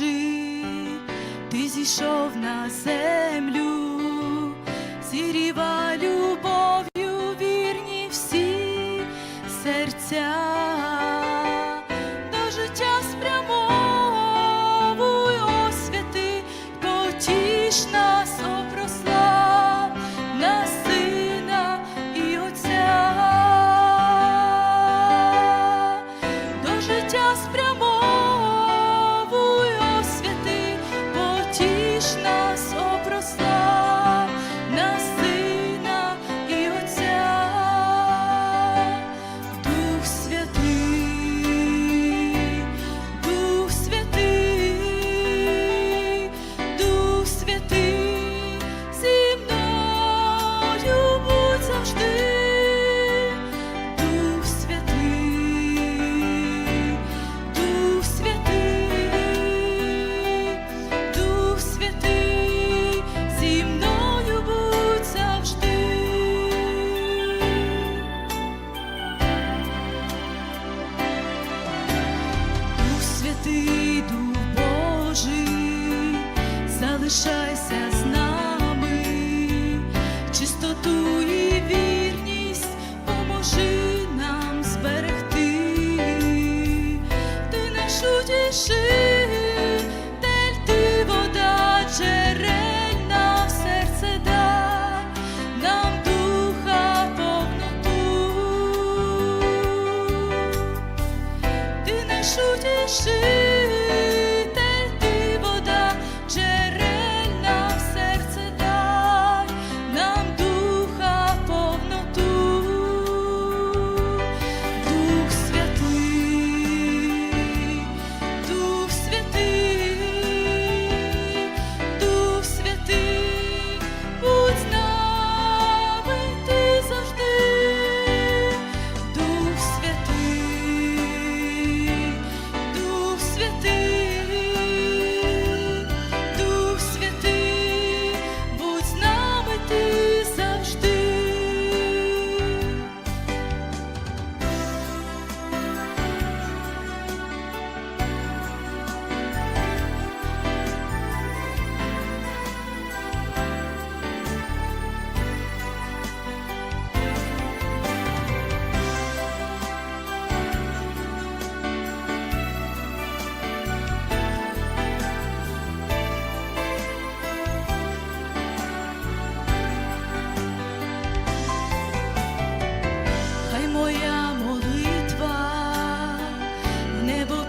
межі ти зійшов на землю, зіріва любов'ю вірні всі серця. лишайся. never